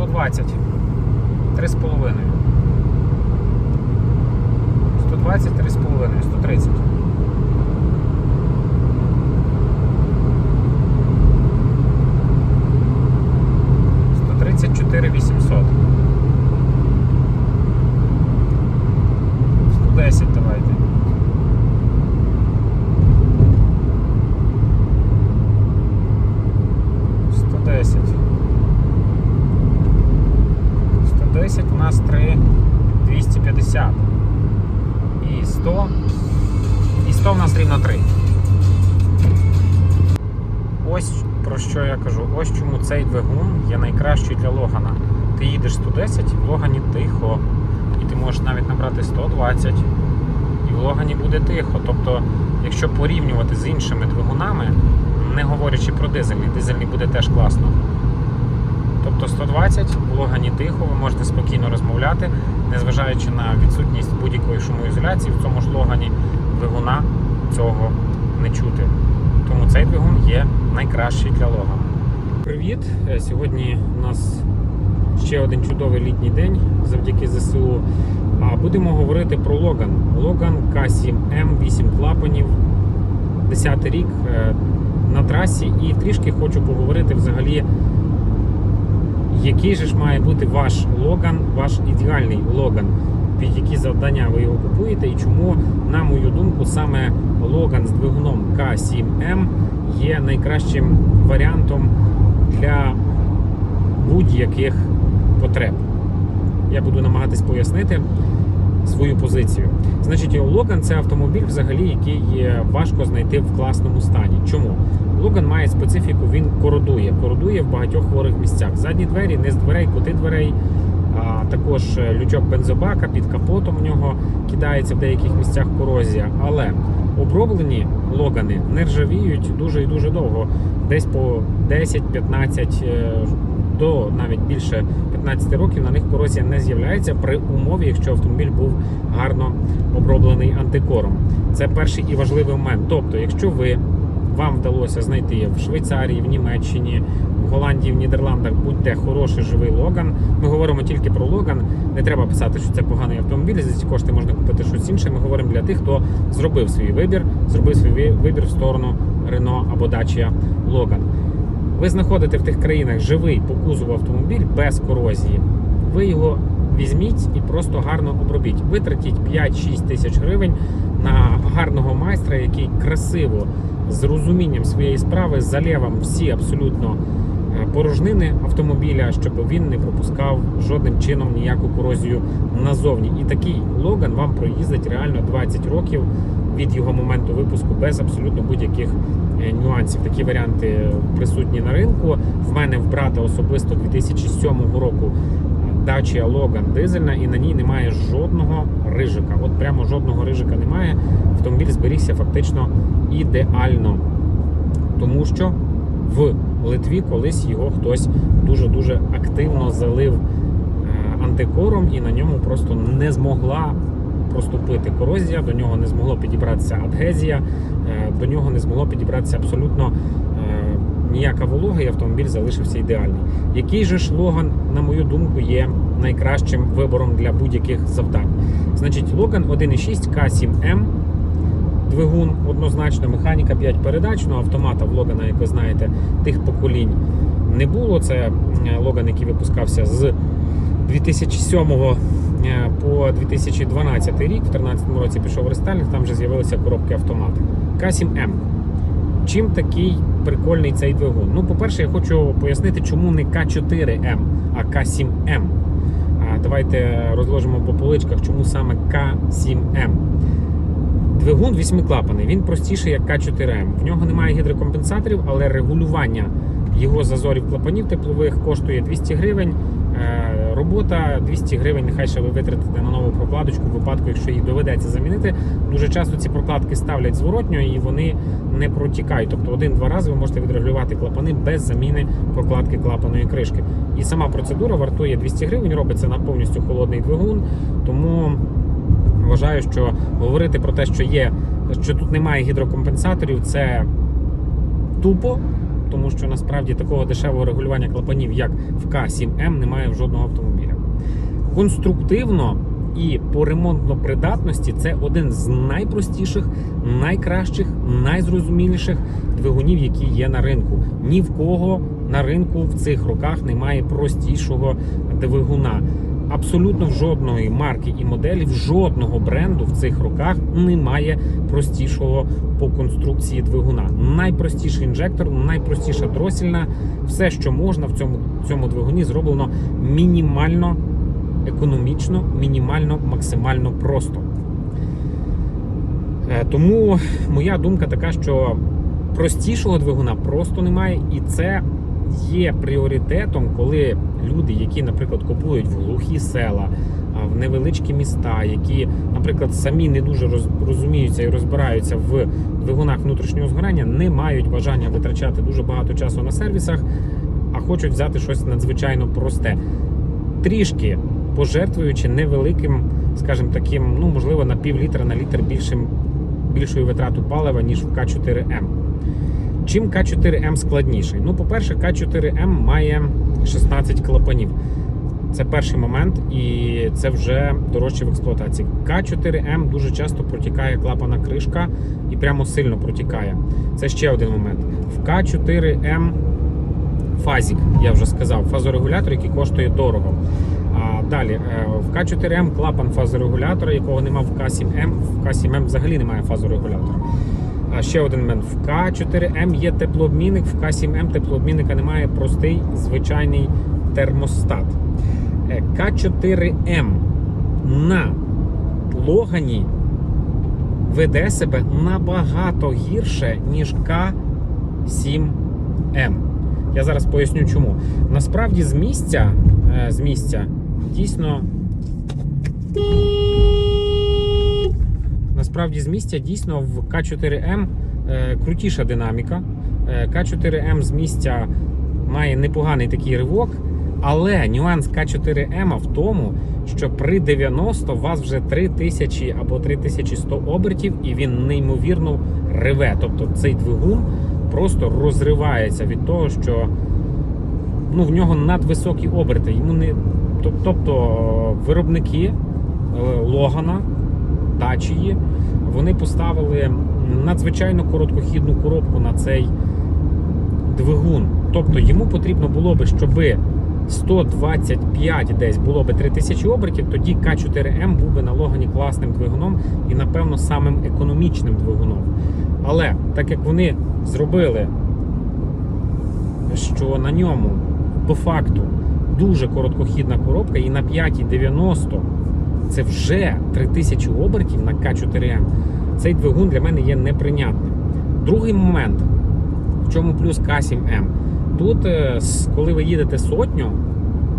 120. 3,5. 120, 3,5, 130. Сто тридцять чотири вісімсот. Сто десять давайте. Сто десять. 110 у нас 3 250. І 100. І 100 у нас рівно 3. Ось про що я кажу. Ось чому цей двигун є найкращий для Логана. Ти їдеш 110, в Логані тихо. І ти можеш навіть набрати 120. І в Логані буде тихо. Тобто, якщо порівнювати з іншими двигунами, не говорячи про дизельний, дизельний буде теж класно. Тобто 120 в Логані тихо, ви можете спокійно розмовляти, незважаючи на відсутність будь-якої шумоізоляції, в цьому ж Логані двигуна цього не чути. Тому цей двигун є найкращий для Логана. Привіт! Е, Сьогодні у нас ще один чудовий літній день завдяки ЗСУ. А будемо говорити про Логан. Логан К7М, 8 клапанів, 10 рік е, на трасі. І трішки хочу поговорити взагалі який же ж має бути ваш логан, ваш ідеальний логан, під які завдання ви його купуєте, і чому, на мою думку, саме логан з двигуном К7М є найкращим варіантом для будь-яких потреб. Я буду намагатись пояснити свою позицію. Значить, Логан це автомобіль, взагалі, який є важко знайти в класному стані. Чому? Логан має специфіку, він кородує, кородує в багатьох хворих місцях. Задні двері, не з дверей, кути дверей. А також е, лючок бензобака під капотом у нього кидається в деяких місцях корозія. Але оброблені логани не ржавіють дуже і дуже довго, десь по 10-15 е, до навіть більше 15 років на них корозія не з'являється при умові, якщо автомобіль був гарно оброблений антикором. Це перший і важливий момент. Тобто, якщо ви вам вдалося знайти в Швейцарії, в Німеччині, в Голландії, в Нідерландах будь-де хороший живий Логан. Ми говоримо тільки про Логан. Не треба писати, що це поганий автомобіль. За ці кошти можна купити щось інше. Ми говоримо для тих, хто зробив свій вибір, зробив свій вибір в сторону Рено або Dacia Логан. Ви знаходите в тих країнах живий по кузову автомобіль без корозії. Ви його візьміть і просто гарно обробіть. Витратіть 5-6 тисяч гривень на гарного майстра, який красиво з розумінням своєї справи залє вам всі абсолютно е, порожнини автомобіля, щоб він не пропускав жодним чином ніяку корозію назовні. І такий Логан вам проїздить реально 20 років від його моменту випуску без абсолютно будь-яких е, нюансів. Такі варіанти присутні на ринку. В мене в брата особисто 2007 року Dacia Logan дизельна, і на ній немає жодного рижика. От прямо жодного рижика немає. Автомобіль зберігся фактично ідеально. Тому що в Литві колись його хтось дуже-дуже активно залив е, антикором, і на ньому просто не змогла проступити корозія, до нього не змогло підібратися адгезія, е, до нього не змогло підібратися абсолютно ніяка волога, і автомобіль залишився ідеальний. Який же ж Логан, на мою думку, є найкращим вибором для будь-яких завдань? Значить, Логан 1.6 К7М. Двигун однозначно, механіка 5 передач, ну автомата в Логана, як ви знаєте, тих поколінь не було. Це е, Логан, який випускався з 2007 е, по 2012 рік. В 2013 році пішов рестайлінг, там вже з'явилися коробки автомати. К7М. Чим такий прикольний цей двигун? Ну, по-перше, я хочу пояснити, чому не К4М, а К7М. Давайте розложимо по поличках, чому саме К7М. Двигун восьмиклапаний, він простіший як К4М. В нього немає гідрокомпенсаторів, але регулювання його зазорів клапанів теплових коштує 200 гривень. Е, Робота 200 гривень, нехай ще ви витратите на нову прокладочку в випадку, якщо їх доведеться замінити. Дуже часто ці прокладки ставлять зворотньо і вони не протікають. Тобто один-два рази ви можете відрегулювати клапани без заміни прокладки клапаної кришки. І сама процедура вартує 200 гривень, робиться на повністю холодний двигун. Тому вважаю, що говорити про те, що є, що тут немає гідрокомпенсаторів, це тупо. Тому що насправді такого дешевого регулювання клапанів, як в К7М, немає в жодного автомобіля. Конструктивно і по ремонтно придатності це один з найпростіших, найкращих, найзрозуміліших двигунів, які є на ринку. Ні в кого на ринку в цих роках немає простішого двигуна. Абсолютно в жодної марки і моделі, в жодного бренду в цих роках немає простішого по конструкції двигуна. Найпростіший інжектор, найпростіша дросільна, все, що можна в цьому, цьому двигуні, зроблено мінімально економічно, мінімально, максимально просто. Е, Тому моя думка така, що простішого двигуна просто немає, і це є пріоритетом, коли люди, які, наприклад, купують в глухі села, в невеличкі міста, які, наприклад, самі не дуже розуміються і розбираються в двигунах внутрішнього згорання, не мають бажання витрачати дуже багато часу на сервісах, а хочуть взяти щось надзвичайно просте. Трішки пожертвуючи невеликим, скажімо таким, ну можливо, на пів літра на літр більшим, більшою витрату палива, ніж в К4М. Чим К4М складніший? Ну, по-перше, К4М має 16 клапанів. Це перший момент, і це вже дорожче в експлуатації. К4М дуже часто протікає клапана кришка і прямо сильно протікає. Це ще один момент. В К4М фазік, я вже сказав, фазорегулятор, який коштує дорого. А далі е, в К4М клапан фазорегулятора, якого нема в К7М. В К7М взагалі немає фазорегулятора. А ще один момент. В К4М є теплообмінник, в К7М теплообмінника немає простий звичайний термостат. Е, К4М на Логані веде себе набагато гірше, ніж К7М. Я зараз поясню чому. Насправді з місця, е, з місця дійсно. Насправді з місця дійсно в К4М е, крутіша динаміка. Е, К4М з місця має непоганий такий ривок, але нюанс К4М в тому, що при 90 у вас вже 3000 або 3100 обертів, і він неймовірно реве. Тобто цей двигун просто розривається від того, що ну, в нього надвисокі оберти. Йому не... Тобто виробники е, Логана, Дачії, вони поставили надзвичайно короткохідну коробку на цей двигун. Тобто йому потрібно було би, щоб 125 десь було би 3000 обертів, тоді К4М був би на Логані класним двигуном і, напевно, самим економічним двигуном. Але так як вони зробили, що на ньому по факту дуже короткохідна коробка, і на 5,90 це вже 3000 обертів на К4М. Цей двигун для мене є неприйнятним. Другий момент, в чому плюс К7М. Тут, е, коли ви їдете сотню,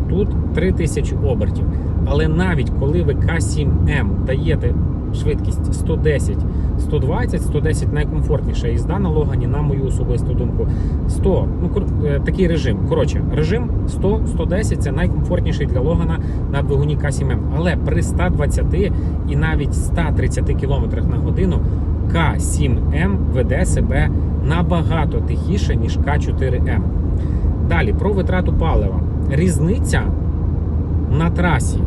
тут 3000 обертів. Але навіть коли ви К7М даєте швидкість 110, 120, 110 найкомфортніша їзда на Логані, на мою особисту думку. 100, ну е, такий режим. Коротше, режим 100, 110 це найкомфортніший для Логана на двигуні К7М. Але при 120 і навіть 130 км на годину К7М веде себе набагато тихіше, ніж К4М. Далі про витрату палива. Різниця на трасі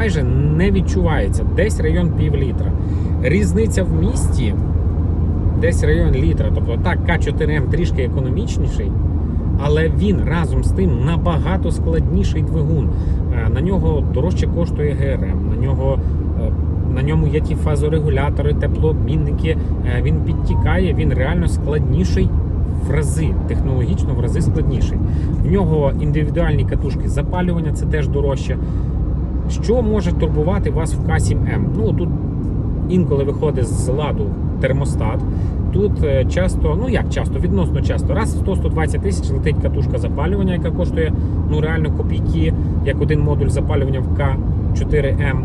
майже не відчувається. Десь район пів літра. Різниця в місті десь район літра. Тобто так, К4М трішки економічніший, але він разом з тим набагато складніший двигун. Е, На нього дорожче коштує ГРМ, на нього. е, На ньому є ті фазорегулятори, теплообмінники. Е, Він підтікає, він реально складніший в рази, технологічно в рази складніший. В нього індивідуальні катушки запалювання, це теж дорожче. Що може турбувати вас в К7М? Ну тут інколи виходить з ладу термостат. Тут е, часто, ну як часто, відносно часто, раз в 100-120 тисяч летить катушка запалювання, яка коштує ну реально копійки, як один модуль запалювання в К4М.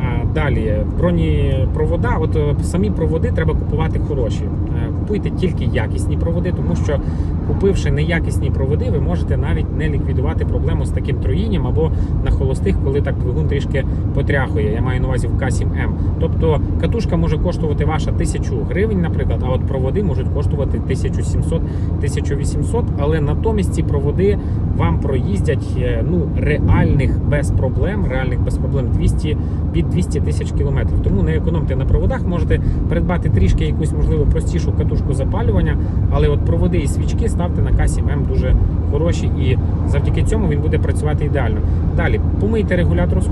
А далі бронепровода. От е, самі проводи треба купувати хороші. Е, Купуйте тільки якісні проводи, тому що купивши неякісні проводи, ви можете навіть не ліквідувати проблему з таким троїнням або на холостих, коли так двигун трішки потряхує. Я маю на увазі в К7М. Тобто катушка може коштувати ваша 1000 гривень, наприклад, а от проводи можуть коштувати 1700-1800, але натомість ці проводи вам проїздять е, ну реальних без проблем, реальних без проблем 200 під 200 тисяч кілометрів. Тому не економте на проводах, можете придбати трішки якусь можливо простішу катушку запалювання, але от проводи і свічки ставте на К7М дуже хороші, і завдяки цьому він буде працювати ідеально. Далі помийте регулятор е,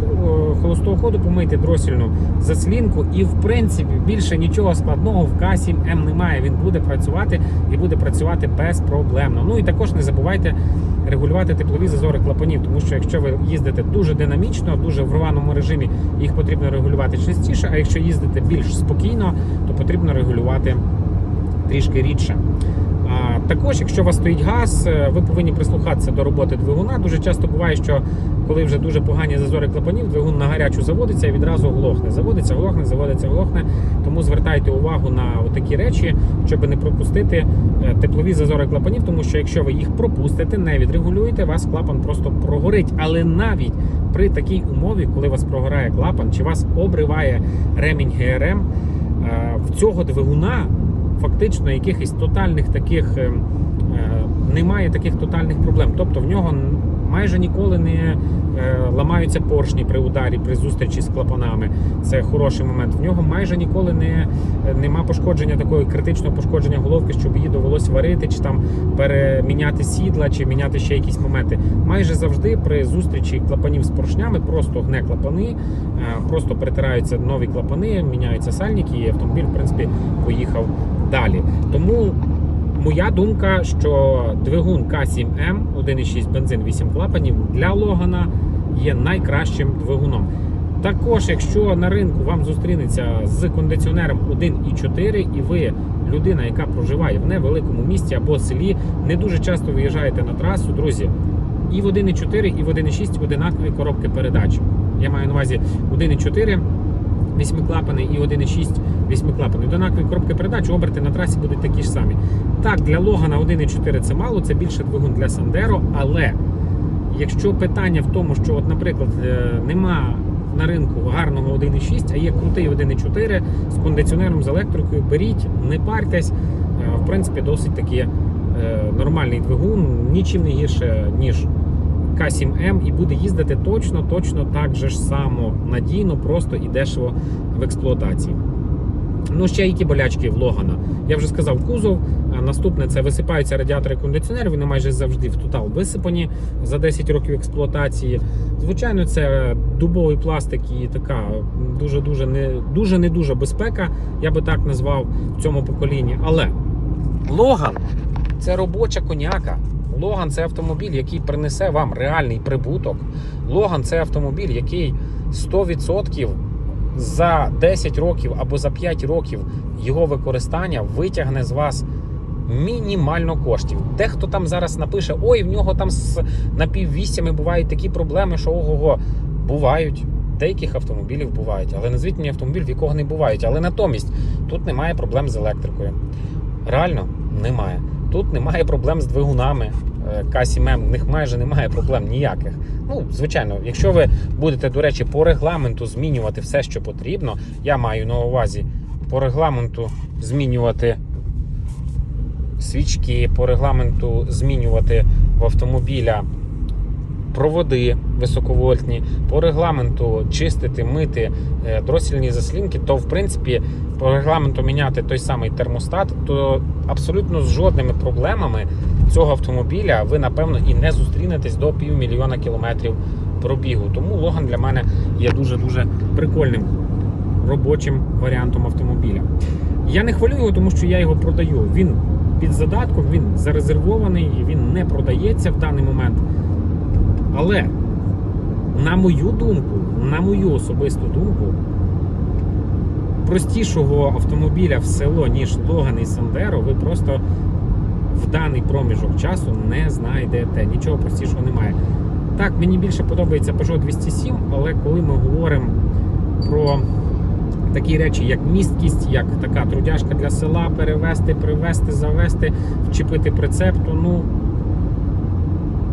холостого ходу, помийте дросільну заслінку, і в принципі більше нічого складного в К7М немає. Він буде працювати і буде працювати безпроблемно. Ну і також не забувайте регулювати теплові зазори клапанів, тому що якщо ви їздите дуже динамічно, дуже в рваному режимі, їх потрібно регулювати частіше. А якщо їздите більш спокійно, то потрібно регулювати трішки рідше. Також, якщо у вас стоїть газ, е, ви повинні прислухатися до роботи двигуна. Дуже часто буває, що коли вже дуже погані зазори клапанів, двигун на гарячу заводиться і відразу глохне. Заводиться, глохне, заводиться, глохне. Тому звертайте увагу на такі речі, щоб не пропустити е, теплові зазори клапанів, тому що якщо ви їх пропустите, не відрегулюєте, вас клапан просто прогорить. Але навіть при такій умові, коли вас прогорає клапан, чи вас обриває ремінь ГРМ, е, в цього двигуна фактично якихось тотальних таких е, е, немає таких тотальних проблем. Тобто в нього майже ніколи не е, ламаються поршні при ударі, при зустрічі з клапанами. Це хороший момент. В нього майже ніколи не нема пошкодження такої критичного пошкодження головки, щоб її довелося варити, чи там переміняти сідла, чи міняти ще якісь моменти. Майже завжди при зустрічі клапанів з поршнями просто гне клапани, е, просто притираються нові клапани, міняються сальники, і автомобіль, в принципі, поїхав далі. Тому моя думка, що двигун К7М 1,6 бензин 8 клапанів для Логана є найкращим двигуном. Також, якщо на ринку вам зустрінеться з кондиціонером 1,4 і ви людина, яка проживає в невеликому місті або селі, не дуже часто виїжджаєте на трасу, друзі. І в 1,4, і в 1,6 одинакові коробки передач. Я маю на увазі 1,4 восьмиклапаний і 1,6 восьмиклапаний. Одинакові коробки передач, оберти на трасі будуть такі ж самі. Так, для Логана 1,4 це мало, це більше двигун для Сандеро, але якщо питання в тому, що, от, наприклад, е, нема на ринку гарного 1,6, а є крутий 1,4 з кондиціонером з електрикою, беріть, не парьтесь. Е, В принципі, досить таки е, нормальний двигун, нічим не гірше, ніж К7М, і буде їздити точно, точно так же ж само надійно, просто і дешево в експлуатації. Ну, ще які болячки в Логана. Я вже сказав кузов. Наступне це висипаються радіатори кондиціонерів. Вони майже завжди в тотал висипані за 10 років експлуатації. Звичайно, це дубовий пластик і така дуже дуже не дуже не дуже безпека, я би так назвав в цьому поколінні. Але Логан це робоча коняка. Логан це автомобіль, який принесе вам реальний прибуток. Логан це автомобіль, який 100% за 10 років або за 5 років його використання витягне з вас мінімально коштів. Дехто там зараз напише: ой, в нього там з напіввісями бувають такі проблеми, що ого-го. Бувають. Деяких автомобілів бувають, але назвіть мені автомобіль, в якого не бувають. Але натомість тут немає проблем з електрикою. Реально немає. Тут немає проблем з двигунами. Е, К7М, в них майже немає проблем ніяких. Ну, звичайно, якщо ви будете, до речі, по регламенту змінювати все, що потрібно, я маю на увазі по регламенту змінювати свічки, по регламенту змінювати в автомобіля проводи високовольтні, по регламенту чистити, мити е, дросільні заслінки, то в принципі по регламенту міняти той самий термостат, то абсолютно з жодними проблемами цього автомобіля ви напевно і не зустрінетесь до півмільйона кілометрів пробігу. Тому Логан для мене є дуже дуже прикольним робочим варіантом автомобіля. Я не хвалю його, тому що я його продаю. Він під задатком, він зарезервований, він не продається в даний момент. Але, на мою думку, на мою особисту думку, простішого автомобіля в село, ніж Логан і Сандеро, ви просто в даний проміжок часу не знайдете. Нічого простішого немає. Так, мені більше подобається Peugeot 207, але коли ми говоримо про такі речі, як місткість, як така трудяжка для села, перевезти, привезти, завести, вчепити прицеп, то ну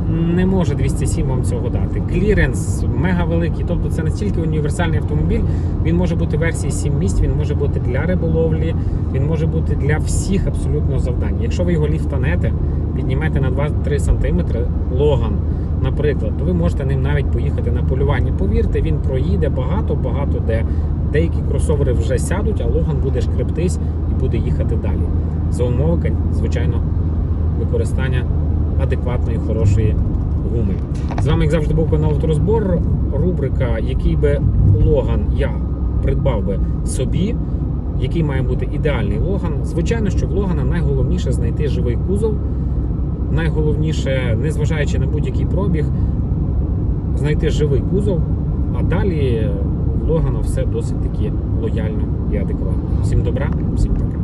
не може 207 вам цього дати. Кліренс мега великий, тобто це настільки універсальний автомобіль. Він може бути версії 7 місць, він може бути для риболовлі, він може бути для всіх абсолютно завдань. Якщо ви його ліфтанете, піднімете на 2-3 см логан, наприклад, то ви можете ним навіть поїхати на полювання. Повірте, він проїде багато-багато де. Деякі кросовери вже сядуть, а логан буде шкрептись і буде їхати далі. За умови, звичайно, використання адекватної, хорошої гуми. З вами, як завжди, був канал Авторозбор. Рубрика, який би логан я придбав би собі, який має бути ідеальний логан. Звичайно, що в логана найголовніше знайти живий кузов. Найголовніше, незважаючи на будь-який пробіг, знайти живий кузов, а далі в Логана все досить таки лояльно і адекватно. Всім добра, всім пока.